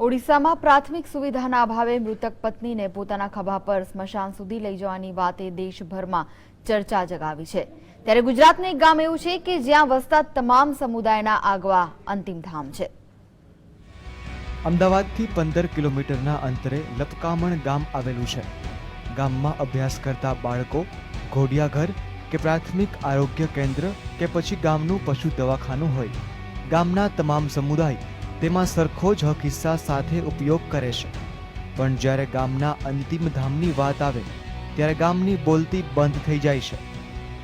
ઓડિશામાં પ્રાથમિક સુવિધાના અભાવે મૃતક પત્નીને પોતાના ખભા પર સ્મશાન સુધી લઈ જવાની વાતે દેશભરમાં ચર્ચા જગાવી છે. ત્યારે ગુજરાતનું એક ગામ એવું છે કે જ્યાં વસતા તમામ સમુદાયના આગવા અંતિમ છે. અમદાવાદથી પંદર કિલોમીટરના અંતરે લપકામણ ગામ આવેલું છે. ગામમાં અભ્યાસ કરતા બાળકો, ઘોડિયાઘર કે પ્રાથમિક આરોગ્ય કેન્દ્ર કે પછી ગામનું પશુ દવાખાનું હોય. ગામના તમામ સમુદાય તેમાં સરખો જ હિસ્સા સાથે ઉપયોગ કરે છે. પણ જ્યારે ગામના અંતિમ ધામની વાત આવે, ત્યારે ગામની બોલતી બંધ થઈ જાય છે.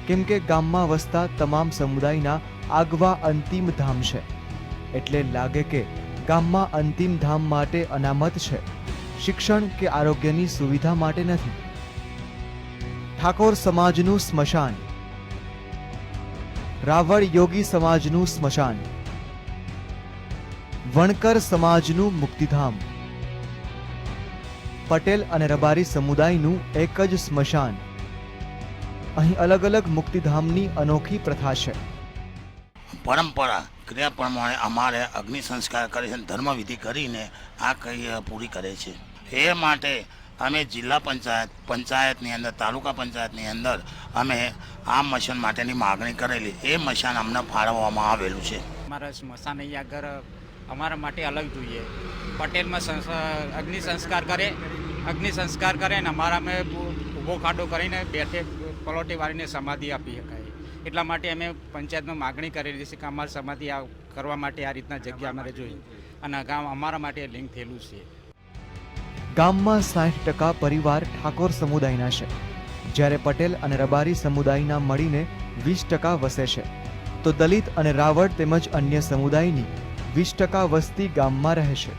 કેમ કે ગામમાં વસતા તમામ સમુદાયના આગવા અંતિમ ધામ છે. એટલે લાગે કે ગામમાં અંતિમ ધામ માટે અનામત છે. શિક્ષણ કે આરોગ્યની સુવિધા માટે નથી. ઠાકોર સમાજનું સ્મશાન. રાવળ યોગી સમાજનું સ્મશાન. વણકર સમાજનું મુક્તિધામ. પટેલ અને રબારી સમુદાયનું એક જ સ્મશાન. અહીં અલગ અલગ મુક્તિધામની અનોખી પ્રથા છે. પરંપરા ક્રિયા પ્રમાણે અમારે અગ્નિ સંસ્કાર કરે છે અને ધર્મવિધિ કરીને આ ક્રિયા પૂરી કરે છે. એ માટે અમે જિલ્લા પંચાયત પંચાયતની અંદર તાલુકા પંચાયતની અંદર અમે આ મશાન માટેની માગણી કરેલી. એ મશાન અમને ફાળવવામાં આવેલું છે. અમારા સ્મશાન અહીંયા ઘર અમારા માટે અલગ જોઈએ. પટેલમાં અગ્નિ સંસ્કાર કરે, અગ્નિ સંસ્કાર કરે ને અમારા અમે ઊભો ખાડો કરીને બેઠે પલોટી વાળીને સમાધિ આપી શકાય. એટલા માટે અમે પંચાયતમાં માગણી કરેલી છે કે અમારે સમાધિ આ કરવા માટે આ રીતના જગ્યા અમારે જોઈએ. અને ગામ અમારા માટે લિંક થયેલું છે. ગામમાં સાઠ ટકા પરિવાર ઠાકોર સમુદાયના છે. જ્યારે પટેલ અને રબારી સમુદાયના મળીને વીસ ટકા વસે છે. તો દલિત અને રાવળ તેમજ અન્ય સમુદાયની વીસ ટકા વસ્તી ગામમાં રહે છે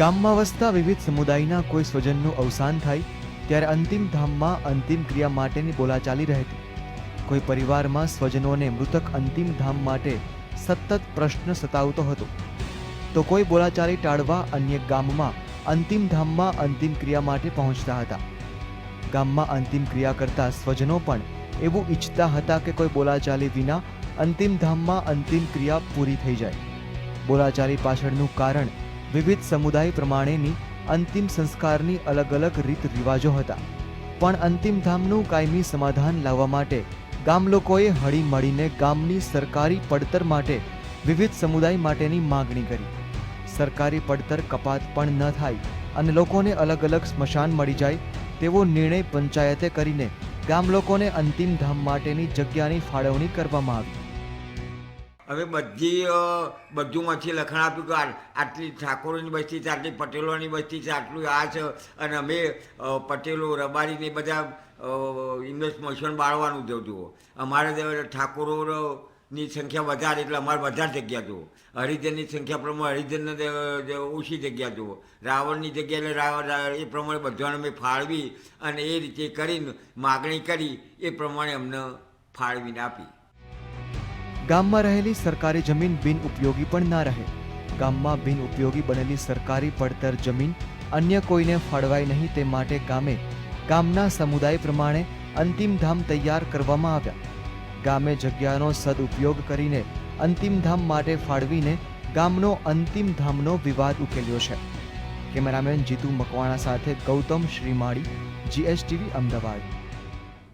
ગામમાં વસતા વિવિધ સમુદાયના કોઈ સ્વજનનું અવસાન થાય, ત્યારે અંતિમ ધામમાં અંતિમ ક્રિયા માટેની બોલાચાલી રહેતી. કોઈ પરિવારમાં સ્વજનોને મૃતક અંતિમ ધામ માટે સતત પ્રશ્ન સતાવતો હતો. તો કોઈ બોલાચાલી ટાળવા અન્ય ગામમાં અંતિમ ધામમાં અંતિમ ક્રિયા માટે પહોંચતા હતા. ગામમાં અંતિમ ક્રિયા કરતા સ્વજનો પણ એવું ઈચ્છતા હતા કે કોઈ બોલાચાલી વિના અંતિમ ધામમાં અંતિમ ક્રિયા પૂરી થઈ જાય. બોલાચાલી પાછળનું કારણ વિવિધ સમુદાય પ્રમાણેની અંતિમ સંસ્કારની અલગ અલગ રીત રિવાજો હતા. પણ અંતિમ ધામનું કાયમી સમાધાન લાવવા માટે ગામ લોકોએ હળી મળીને ગામની સરકારી પડતર માટે વિવિધ સમુદાય માટેની માગણી કરી. સરકારી પડતર કપાત પણ ન થાય અને લોકોને અલગ અલગ સ્મશાન મળી જાય તેવો નિર્ણય પંચાયતે કરીને ગામ લોકોને અંતિમ ધામ માટેની જગ્યાની ફાળવણી કરવામાં આવી. હવે બધી બધુંમાંથી લખાણ આપ્યું કે આટલી ઠાકોરોની બસ્તી છે, આટલી પટેલોની બસ્તી છે, આટલું આ છે. અને અમે પટેલો રબારીને બધા ઇન્વેસ્ટ મોશન બાળવાનું જો જુઓ અમારે ઠાકોરોની સંખ્યા વધારે, એટલે અમારે વધારે જગ્યા જુઓ હરિજનની સંખ્યા પ્રમાણે, હરિજનને ઓછી જગ્યા જુઓ રાવણની જગ્યા એટલે રાવણ એ પ્રમાણે બધાને અમે ફાળવી અને એ રીતે કરીને માગણી કરી, એ પ્રમાણે અમને ફાળવીને આપી. ગામમાં રહેલી સરકારી જમીન બિન ઉપયોગી પણ ના રહે. ગામમાં બિન ઉપયોગી બનેલી સરકારી પડતર જમીન અન્ય કોઈને ફાળવાય નહીં તે માટે ગામે, ગામના સમુદાય પ્રમાણે અંતિમ ધામ તૈયાર કરવામાં આવ્યા. ગામે જગ્યાનો સદુપયોગ કરીને અંતિમ ધામ માટે ફાળવીને ગામનો અંતિમ ધામનો વિવાદ ઉકેલ્યો છે. કેમેરામેન જીતુ મકવાણા સાથે ગૌતમ શ્રીમાળી, જીએસટીવી અમદાવાદ.